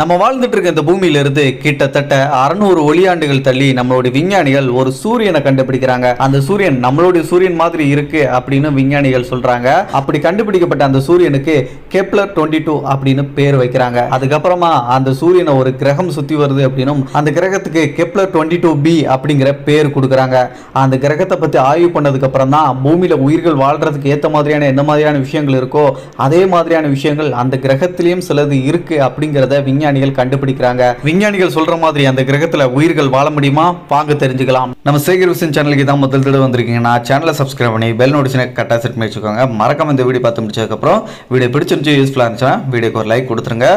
நம்ம வாழ்ந்துட்டு இருக்க இந்த பூமியில இருந்து கிட்டத்தட்ட அறுநூறு ஒளியாண்டுகள் தள்ளி நம்மளுடைய விஞ்ஞானிகள் ஒரு சூரியனை கண்டுபிடிக்கிறாங்க. அந்த சூரியன் நம்மளுடைய சூரியன் மாதிரி இருக்கு அப்படின்னு விஞ்ஞானிகள் சொல்றாங்க. அப்படி கண்டுபிடிக்கப்பட்ட அந்த சூரியனுக்கு கெப்லர் டுவெண்ட்டி டூ அப்படின்னு பேர் வைக்கிறாங்க. அதுக்கப்புறமா அந்த சூரியனை ஒரு கிரகம் சுத்தி வருது அப்படின்னும் அந்த கிரகத்துக்கு கெப்லர் டுவெண்ட்டி டூ பி அப்படிங்கிற பேர் கொடுக்குறாங்க. அந்த கிரகத்தை பத்தி ஆய்வு பண்ணதுக்கு அப்புறம் தான் பூமியில உயிர்கள் வாழ்றதுக்கு ஏத்த மாதிரியான எந்த மாதிரியான விஷயங்கள் இருக்கோ அதே மாதிரியான விஷயங்கள் அந்த கிரகத்திலையும் சிலது இருக்கு அப்படிங்கிறத விஞ்ஞானிகள் கண்டுபிடிக்கிறாங்க. விஞ்ஞானிகள் சொல்ற மாதிரி அந்த கிரகத்துல உயிர்கள் வாழ முடியுமா? வாங்க தெரிஞ்சுக்கலாம். நம்ம சேகர் விசன் சேனலுக்கு தான் முதல் தடவை வந்திருக்கீங்கன்னா சேனலை சப்ஸ்கிரைப் பண்ணி பெல் நோட்டிஷனை கரெக்டாக செட் பண்ணி வச்சுக்கோங்க. மறக்காம இந்த வீடியோ பார்த்து முடிச்சதுக்கப்புறம் வீடியோ பிடிச்சிருந்துச்சு யூஸ்ஃபுல்லாக இருந்துச்சுன்னா வீடியோக்கு ஒரு லைக் கொடுத்துருங்க.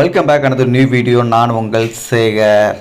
வெல்கம் பேக் அனது நியூ வீடியோ நான் உங்கள் சேகர்.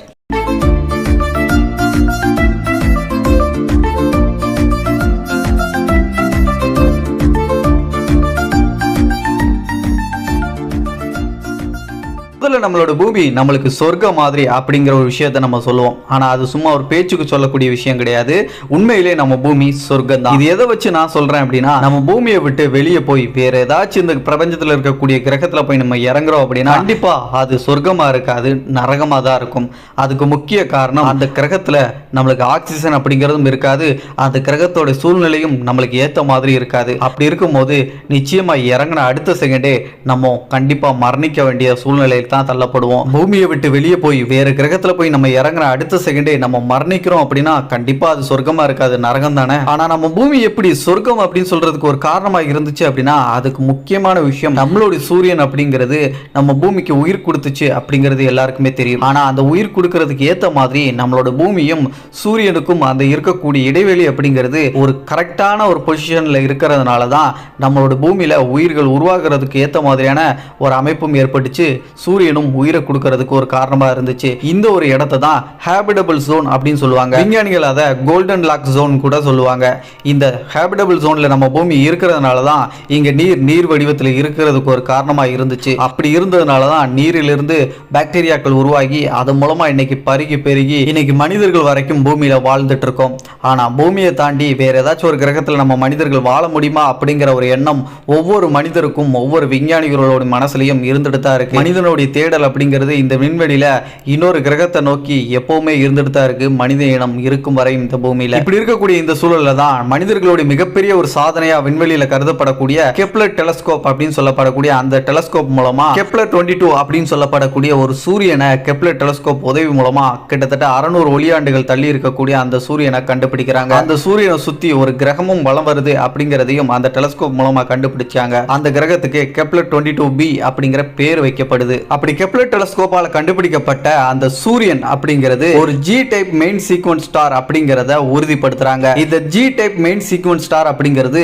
நம்மளோட பூமி நம்மளுக்கு சொர்க்க மாதிரி அப்படிங்கிற ஒரு விஷயத்த நம்ம சொல்லுவோம். ஆனா அது சும்மா ஒரு பேச்சுக்கு சொல்லக்கூடிய விஷயம் கிடையாது. உண்மையிலே நம்ம பூமி சொர்க்கம் தான் இது எதை வச்சு நான் சொல்றேன் அப்படின்னா நம்ம பூமியை விட்டு வெளியே போய் வேற ஏதாச்சும் இந்த பிரபஞ்சத்துல இருக்கக்கூடிய கிரகத்துல போய் நம்ம இறங்குறோம் அப்படின்னா கண்டிப்பா அது சொர்க்கமா இருக்காது நரகமா தான் இருக்கும். அதுக்கு முக்கிய காரணம் அந்த கிரகத்துல நம்மளுக்கு ஆக்சிஜன் அப்படிங்கிறதும் இருக்காது. அந்த கிரகத்தோட சூழ்நிலையும் நம்மளுக்கு ஏத்த மாதிரி இருக்காது. அப்படி இருக்கும்போது நிச்சயமா இறங்கின அடுத்த செகண்டே நம்ம கண்டிப்பா மரணிக்க வேண்டிய சூழ்நிலையில் தான் தள்ளப்படுவோம். பூமியை விட்டு வெளியே போய் வேறு கிரகத்தில் போய் நம்ம இறங்குற அடுத்த செகண்டே நம்ம மரணிக்கிறோம் அப்படின்னா கண்டிப்பாக அது சொர்க்கமா இருக்காது நரகம் தானே? ஆனா நம்ம பூமி எப்படி சொர்க்கம் அப்படின்னு சொல்றதுக்கு ஒரு காரணமா இருந்துச்சு அப்படின்னா அதுக்கு முக்கியமான விஷயம் நம்மளுடைய சூரியன் அப்படிங்கிறது நம்ம பூமிக்கு உயிர் கொடுத்துச்சு அப்படிங்கிறது எல்லாருக்குமே தெரியும். ஆனால் அந்த உயிர் கொடுக்கறதுக்கு ஏற்ற மாதிரி நம்மளோட பூமியும் சூரியனுக்கும் அந்த இருக்கக்கூடிய இடைவெளி அப்படிங்கிறது ஒரு கரெக்டான ஒரு பொசிஷனில் இருக்கிறதுனால தான் நம்மளோட பூமியில உயிர்கள் உருவாகிறதுக்கு ஏற்ற மாதிரியான ஒரு அமைப்பும் ஏற்பட்டுச்சு. சூரியனும் உயிரை கொடுக்கறதுக்கு ஒரு காரணமா இருந்துச்சு. இந்த ஒரு இடத்தை தான் ஹேபிடபிள் ஜோன் அப்படின்னு சொல்லுவாங்க. விஞ்ஞானிகள் அதை கோல்டன் லாக் ஜோன் கூட சொல்லுவாங்க. இந்த ஹேபிடபிள் ஜோன்ல நம்ம பூமி இருக்கிறதுனால தான் இங்க நீர் நீர் வடிவத்தில் இருக்கிறதுக்கு ஒரு காரணமா இருந்துச்சு. அப்படி இருந்ததுனால தான் நீரிலிருந்து பாக்டீரியாக்கள் உருவாகி அது மூலமா இன்னைக்கு பருகி பெருகி இன்னைக்கு மனிதர்கள் வரைக்கும் பூமியில வாழ்ந்துட்டு இருக்கோம். ஆனா பூமியை தாண்டி வேற ஏதாச்சும் ஒரு கிரகத்தில் நம்ம மனிதர்கள் வாழ முடியுமா அப்படிங்கிற ஒரு எண்ணம் ஒவ்வொரு மனிதருக்கும் ஒவ்வொரு விஞ்ஞானிகளோட மனசுலையும் இருந்துட்டு தான் இருக்கு. மனிதனுடைய தேடல் அப்படிங்கிறது இந்த விண்வெளியில இன்னொரு கிரகத்தை நோக்கி எப்பவுமே இருந்துட்டு தான் இருக்கு. மனித இனம் இருக்கும் வரை இந்த பூமியில. இப்படி இருக்கக்கூடிய இந்த சூழல்ல தான் மனிதர்களுடைய மிகப்பெரிய ஒரு சாதனையா விண்வெளியில கருதப்படக்கூடிய கெப்லர் டெலஸ்கோப் அப்படின்னு சொல்லப்படக்கூடிய அந்த டெலஸ்கோப் மூலமா கெப்லர் டுவெண்ட்டி டூ அப்படின்னு சொல்லப்படக்கூடிய ஒரு சூரியனை கெப்லர் டெலஸ்கோப் உதவி மூலமா கிட்டத்தட்ட அறுநூறு ஒளியாண்டுகள் தள்ளி இருக்கக்கூடிய அந்த சூரியனை கண்டுபிடிக்கிறாங்க. அந்த சூரியனை சுத்தி ஒரு கிரகமும் வலம் வருது அப்படிங்கிறதையும் அந்த டெலஸ்கோப் மூலமா கண்டுபிடிச்சாங்க. அந்த கிரகத்துக்கு கெப்லர் டுவெண்ட்டி டூ பி அப்படிங்கிற பேர் வைக்கப்படுது. அப்படி கெப்லர் டெலஸ்கோப்பால் கண்டுபிடிக்கப்பட்ட அந்த சூரியன் அப்படிங்கிறது ஒரு G type main sequence star அப்படிங்கிறத உறுதிப்படுத்துறாங்க. இந்த G type main sequence star அப்படிங்கிறது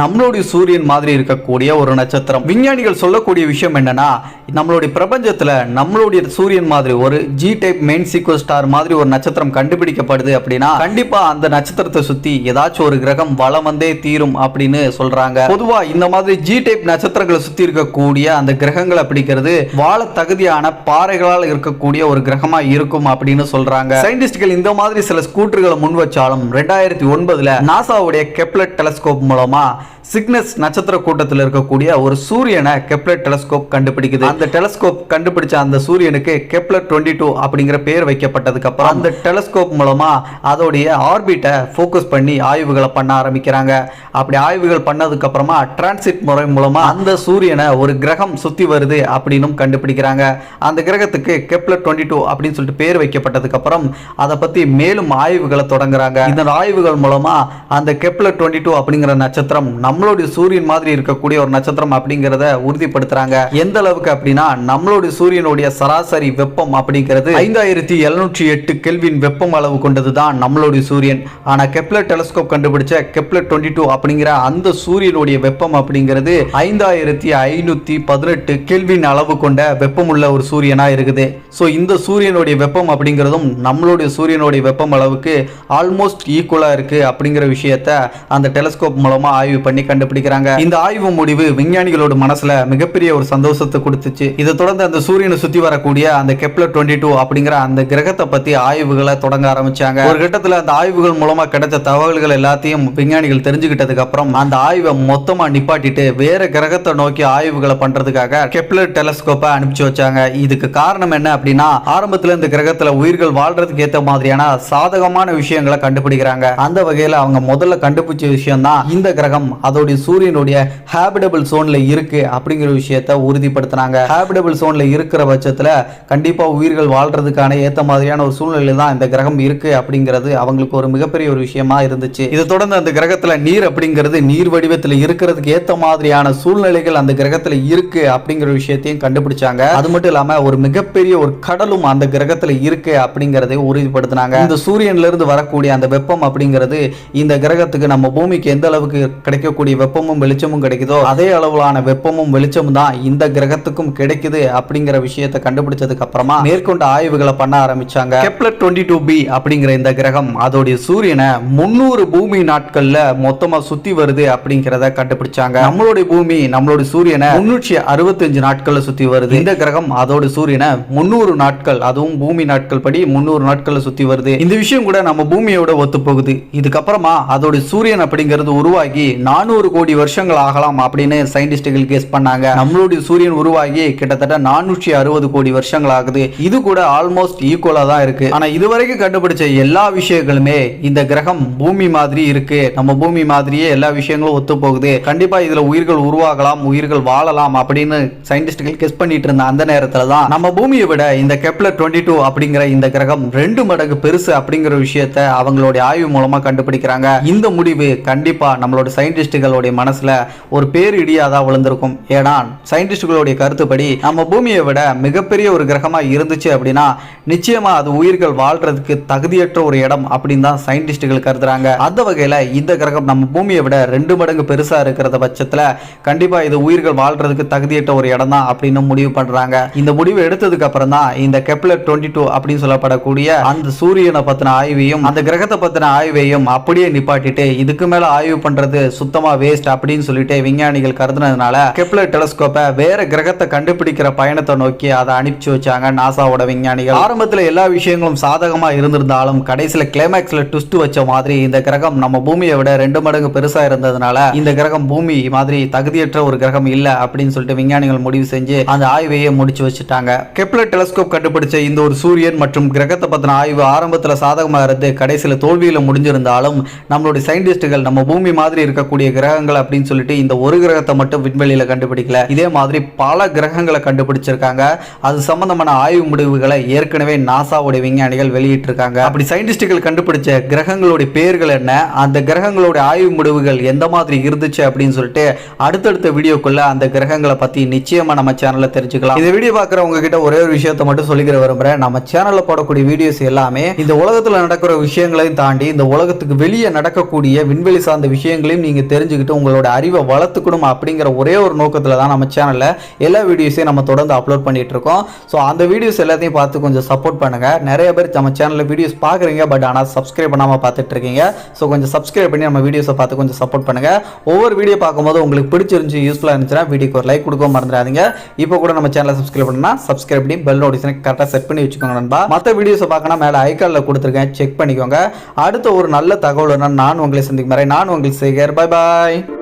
நம்மளுடைய சூரியன் மாதிரி இருக்கக்கூடிய ஒரு நட்சத்திரம். விஞ்ஞானிகள் சொல்லக்கூடிய விஷயம் என்னன்னா நம்மளுடைய பிரபஞ்சத்தில் நம்மளுடைய சூரியன் மாதிரி ஒரு G type main sequence star மாதிரி ஒரு நட்சத்திரம் கண்டுபிடிக்கப்படுது அப்படின்னா கண்டிப்பா அந்த நட்சத்திரத்தை சுத்தி ஏதாச்சும் ஒரு கிரகம் வலம் வந்தே தீரும் அப்படின்னு சொல்றாங்க. பொதுவா இந்த மாதிரி ஜி டைப் நட்சத்திரங்களை சுத்தி இருக்கக்கூடிய அந்த கிரகங்களை பிடிக்கிறது வாழ தகுதியான பாறைகளால் இருக்கக்கூடிய ஒரு கிரகமா இருக்கும் அப்படின்னு சொல்றாங்க. சயின்டிஸ்ட்கள் இந்த மாதிரி சில ஸ்கூட்டர்களை முன் வச்சாலும் ரெண்டாயிரத்தி ஒன்பதுல நாசாவுடைய கெப்லட் டெலஸ்கோப் மூலமா சிக்னஸ் நட்சத்திர கூட்டத்தில் இருக்கக்கூடிய ஒரு சூரியனை கெப்லட் டெலஸ்கோப் கண்டுபிடிக்குது. அந்த டெலஸ்கோப் கண்டுபிடிச்ச அந்த சூரியனுக்கு கெப்லர் டுவெண்ட்டி டூ அப்படிங்கிற பேர் வைக்கப்பட்டதுக்கு அப்புறம் அந்த டெலஸ்கோப் மூலமா அதோடைய ஆர்பிட்டை ஃபோக்கஸ் பண்ணி ஆய்வுகளை பண்ண ஆரம்பிக்கிறாங்க. அப்படி ஆய்வுகள் பண்ணதுக்கு அப்புறமா டிரான்சிட் முறை மூலமா அந்த சூரியனை ஒரு கிரகம் சுத்தி வருது அப்படின்னும் கண்டுபிடிக்கிறாங்க. அந்த கிரகத்துக்கு கெப்லர் டுவெண்ட்டி டூ அப்படின்னு சொல்லிட்டு பேர் வைக்கப்பட்டதுக்கு அப்புறம் அதை பத்தி மேலும் ஆய்வுகளை தொடங்குறாங்க. இந்த ஆய்வுகள் மூலமா அந்த கெப்லர் டுவெண்ட்டி டூ அப்படிங்கிற நட்சத்திரம் நம்மளுடைய சூரியன் மாதிரி இருக்கக்கூடிய ஒரு நட்சத்திரம் அப்படிங்கிறத உறுதிப்படுத்துறாங்க. எந்த அளவுக்கு அப்படின்னா நம்மளுடைய சூரியனுடைய சராசரி வெப்பம் அப்படிங்கிறது ஐந்தாயிரத்தி எழுநூற்றி எட்டு கெல்வின் வெப்பம் அளவு கொண்டது தான் நம்மளுடைய சூரியன். ஆனால் கெப்லர் டெலஸ்கோப் கண்டுபிடிச்ச கெப்லர் டுவெண்ட்டி டூ அப்படிங்கிற அந்த சூரியனுடைய வெப்பம் அப்படிங்கிறது ஐந்தாயிரத்தி ஐநூற்றி பதினெட்டு கெல்வின் அளவு கொண்ட வெப்பம் உள்ள ஒரு சூரியனாக இருக்குது. ஸோ இந்த சூரியனுடைய வெப்பம் அப்படிங்கிறதும் நம்மளுடைய சூரியனுடைய வெப்பம் அளவுக்கு ஆல்மோஸ்ட் ஈக்குவலாக இருக்கு அப்படிங்கிற விஷயத்த அந்த டெலஸ்கோப் மூலமாக ஆய்வு பண்ணி கண்டுபிடிக்கிறாங்க. இந்த ஆய்வு முடிவு விஞ்ஞானிகளோட மனசில் மிகப்பெரிய ஒரு சந்தோஷத்தை கொடுத்துச்சு. இதை தொடர்ந்து அந்த சூரியனை சுத்தி வரக்கூடிய அந்த கெப்லர் டுவெண்ட்டி டூ அப்படிங்கிற அந்த கிரகத்தை பத்தி ஆய்வுகளை தொடங்க ஆரம்பிச்சாங்க. ஒரு கட்டத்துல அந்த ஆய்வுகள் மூலமா கிடைச்ச தகவல்கள் எல்லாத்தையும் விஞ்ஞானிகள் தெரிஞ்சுக்கிட்டதுக்கு அப்புறம் அந்த ஆய்வை மொத்தமா நிப்பாட்டிட்டு வேற கிரகத்தை நோக்கி ஆய்வுகளை பண்றதுக்காக கெப்லர் டெலஸ்கோப்பை அனுப்பிச்சு வச்சாங்க. இதுக்கு காரணம் என்ன அப்படின்னா ஆரம்பத்துல இந்த கிரகத்துல உயிர்கள் வாழ்றதுக்கு ஏத்த மாதிரியான சாதகமான விஷயங்களை கண்டுபிடிக்கிறாங்க. அந்த வகையில அவங்க முதல்ல கண்டுபிடிச்ச விஷயம் தான் இந்த கிரகம் அதோடைய சூரியனுடைய ஹேபிடபிள் சோன்ல இருக்கு அப்படிங்கிற விஷயத்த உறுதிப்படுத்தினாங்க. ஹேபிடபிள் சோனில் இருக்கிற பட்சத்தில் கண்டிப்பாக உயிர்கள் வாழ்றதுக்கான ஏற்ற மாதிரியான ஒரு சூழ்நிலை தான் இந்த கிரகம் இருக்கு அப்படிங்கிறது அவங்களுக்கு ஒரு மிகப்பெரிய ஒரு விஷயமா இருந்துச்சு. இதை தொடர்ந்து அந்த கிரகத்தில் நீர் அப்படிங்கிறது நீர் வடிவத்தில் இருக்கிறதுக்கு ஏற்ற மாதிரியான சூழ்நிலைகள் அந்த கிரகத்தில் இருக்கு அப்படிங்கிற விஷயத்தையும் கண்டுபிடிச்சாங்க. அது மட்டும் இல்லாமல் ஒரு மிகப்பெரிய ஒரு கடலும் அந்த கிரகத்தில் இருக்கு அப்படிங்கிறதை உறுதிப்படுத்தினாங்க. இந்த சூரியன்லேருந்து வரக்கூடிய அந்த வெப்பம் அப்படிங்கிறது இந்த கிரகத்துக்கு நம்ம பூமிக்கு எந்த அளவுக்கு கிடைக்கக்கூடிய வெப்பமும் வெளிச்சமும் கிடைக்குதோ அதே அளவிலான வெப்பமும் வெளிச்சமும் தான் இந்த கிரகத்துக்கும் கிடைக்குது அப்படிங்கிற விஷயத்தை கண்டுபிடிச்சதுக்கு அப்புறமா மேற்கொண்ட ஆய்வுகளை பண்ண ஆரம்பிச்சாங்க. கெப்லர் டுவெண்ட்டி டூ பி அப்படிங்கிற இந்த கிரகம் அதோடைய சூரியனை முன்னூறு பூமி நாட்கள்ல மொத்தமா சுத்தி வருது அப்படிங்கிறத கண்டுபிடிச்சாங்க. நம்மளுடைய பூமி நம்மளுடைய சூரியனை முன்னூற்றி அறுபத்தஞ்சு நாட்கள்ல சுத்தி வருது. இந்த கிரகம் அதோட சூரியனை முன்னூறு நாட்கள் அதுவும் பூமி நாட்கள் படி முன்னூறு நாட்கள்ல சுத்தி வருது. இந்த விஷயம் கூட நம்ம பூமியோட ஒத்து போகுது இதுக்கப்புறமா அதோட சூரியன் அப்படிங்கிறது உருவாகி நானூறு கோடி வருஷங்கள் ஆகலாம் அப்படின்னு சயின்டிஸ்டுகள் கேஸ் பண்ணாங்க. நம்மளுடைய சூரியன் உருவாகி ஆகி கிட்டத்தட்ட நானூற்றி அறுபது கோடி வருஷங்கள் ஆகுது இது கூட ஆல்மோஸ்ட் ஈக்குவலா தான் இருக்கு. ஆனா இதுவரைக்கும் கண்டுபிடிச்ச எல்லா விஷயங்களுமே இந்த கிரகம் பூமி மாதிரி இருக்கு. நம்ம பூமி மாதிரியே எல்லா விஷயங்களும் ஒத்து போகுது. கண்டிப்பா இதுல உயிர்கள் உருவாகலாம் உயிர்கள் வாழலாம் அப்படின்னு சயின்டிஸ்டுகள் கெஸ் பண்ணிட்டு இருந்த அந்த நேரத்துல தான் நம்ம பூமியை விட இந்த கெப்லர் டுவெண்ட்டி டூ அப்படிங்கிற இந்த கிரகம் ரெண்டு மடங்கு பெருசு அப்படிங்கிற விஷயத்த அவங்களுடைய ஆய்வு மூலமா கண்டுபிடிக்கிறாங்க. இந்த முடிவு கண்டிப்பா நம்மளோட சயின்டிஸ்டுகளுடைய மனசுல ஒரு பேரிடியா தான் விழுந்திருக்கும். ஏன்னா சயின்டிஸ்டுகளுடைய கருத்து கருத்துப்படி நம்ம பூமியை விட மிகப்பெரிய ஒரு கிரகமாக இருந்துச்சு அப்படின்னா நிச்சயமாக அது உயிர்கள் வாழ்றதுக்கு தகுதியற்ற ஒரு இடம் அப்படின்னு தான் சயின்டிஸ்டுகள் கருதுறாங்க. அந்த வகையில் இந்த கிரகம் நம்ம பூமியை விட ரெண்டு மடங்கு பெருசாக இருக்கிறத பட்சத்தில் கண்டிப்பாக இது உயிர்கள் வாழ்றதுக்கு தகுதியற்ற ஒரு இடம் தான் அப்படின்னு முடிவு பண்ணுறாங்க இந்த முடிவு எடுத்ததுக்கு அப்புறம் தான் இந்த கெப்லர் டுவெண்ட்டி டூ அப்படின்னு சொல்லப்படக்கூடிய அந்த சூரியனை பற்றின ஆய்வையும் அந்த கிரகத்தை பற்றின ஆய்வையும் அப்படியே நிப்பாட்டிட்டு இதுக்கு மேலே ஆய்வு பண்ணுறது சுத்தமாக வேஸ்ட் அப்படின்னு சொல்லிட்டு விஞ்ஞானிகள் கருதுனதுனால கெப்லர் டெலஸ்கோப்பை வேற கிரகத்தை கண்டுபிடிக்கிற பயணத்தை நோக்கி அதை அனுப்பிச்சு வச்சாங்க. நாசாவோட விஞ்ஞானிகள். ஆரம்பத்தில் எல்லா விஷயங்களும் சாதகமாக இருந்திருந்தாலும் கடைசியில் கிளைமேக்ஸ்ல ட்விஸ்ட் வச்ச மாதிரி இந்த கிரகம் நம்ம பூமியை விட ரெண்டு மடங்கு பெருசாக இருந்ததுனால இந்த கிரகம் பூமி மாதிரி தகுதியற்ற ஒரு கிரகம் இல்லை அப்படின்னு சொல்லிட்டு விஞ்ஞானிகள் முடிவு செஞ்சு அந்த ஆய்வையே முடிச்சு வச்சுட்டாங்க. கெப்லர் டெலஸ்கோப் கண்டுபிடிச்ச இந்த ஒரு சூரியன் மற்றும் கிரகத்தை பற்றின ஆய்வு ஆரம்பத்தில் சாதகமாக இருந்து கடைசியில் தோல்வியில் முடிஞ்சிருந்தாலும் நம்மளுடைய சயின்டிஸ்டுகள் நம்ம பூமி மாதிரி இருக்கக்கூடிய கிரகங்கள் அப்படின்னு சொல்லிட்டு இந்த ஒரு கிரகத்தை மட்டும் விண்வெளியில் கண்டுபிடிக்கல. இதே மாதிரி பல கிரக கிரகங்களை கண்டுபிடிச்சிருக்காங்க. அது சம்பந்தமான ஆய்வு முடிவுகளை ஏற்கனவே நாசாவுடைய விஞ்ஞானிகள் வெளியிட்டிருக்காங்க. அப்படி சயின்டிஸ்டுகள் கண்டுபிடிச்ச கிரகங்களுடைய பேர்கள் என்ன? அந்த கிரகங்களுடைய ஆய்வு முடிவுகள் எந்த மாதிரி இருந்துச்சு அப்படின்னு சொல்லிட்டு அடுத்தடுத்த வீடியோக்குள்ள அந்த கிரகங்களை பத்தி நிச்சயமா நம்ம சேனல்ல தெரிஞ்சுக்கலாம். இந்த வீடியோ பார்க்குறவங்க கிட்ட ஒரே ஒரு விஷயத்தை மட்டும் சொல்லிக்கிற விரும்புறேன். நம்ம சேனல்ல போடக்கூடிய வீடியோஸ் எல்லாமே இந்த உலகத்துல நடக்கிற விஷயங்களையும் தாண்டி இந்த உலகத்துக்கு வெளியே நடக்கக்கூடிய விண்வெளி சார்ந்த விஷயங்களையும் நீங்க தெரிஞ்சுக்கிட்டு உங்களோட அறிவை வளர்த்துக்கணும் அப்படிங்கிற ஒரே ஒரு நோக்கத்துல தான் நம்ம சேனல்ல எல்லா வீடியோஸே நம்ம தொடர்ந்து அப்லோட் பண்ணிட்டு இருக்கோம் ஸோ அந்த வீடியோஸ் எல்லாத்தையும் பார்த்து கொஞ்சம் சப்போர்ட் பண்ணுங்க. நிறைய பேர் நம்ம சேனல்ல வீடியோஸ் பார்க்குறீங்க பட் ஆனால் சப்ஸ்கிரைப் பண்ணாமல் பார்த்துட்டு இருக்கீங்க ஸோ கொஞ்சம் சப்ஸ்கிரைப் பண்ணி நம்ம வீடியோஸை பார்த்து கொஞ்சம் சப்போர்ட் பண்ணுங்க. ஒவ்வொரு வீடியோ பார்க்கும்போது உங்களுக்கு பிடிச்சிருந்துச்சு யூஸ்ஃபுல்லாக இருந்துச்சுன்னா வீடியோக்கு ஒரு லைக் கொடுக்க மறந்துடாதீங்க. இப்போ கூட நம்ம சேனலை சப்ஸ்கிரைப் பண்ணால் சப்ஸ்கிரைப் பண்ணி பெல் நோட்டிஃபிகேஷனை கரெக்டாக செட் பண்ணி வச்சுக்கோங்க நண்பா. மற்ற வீடியோஸை பார்க்கணும் மேலே ஐக்கானில் கொடுத்துருக்கேன். செக் பண்ணிக்கோங்க. அடுத்த ஒரு நல்ல தகவல் நான் உங்களை சந்திக்கும் வரை நான் உங்களுக்கு சேகர். Bye bye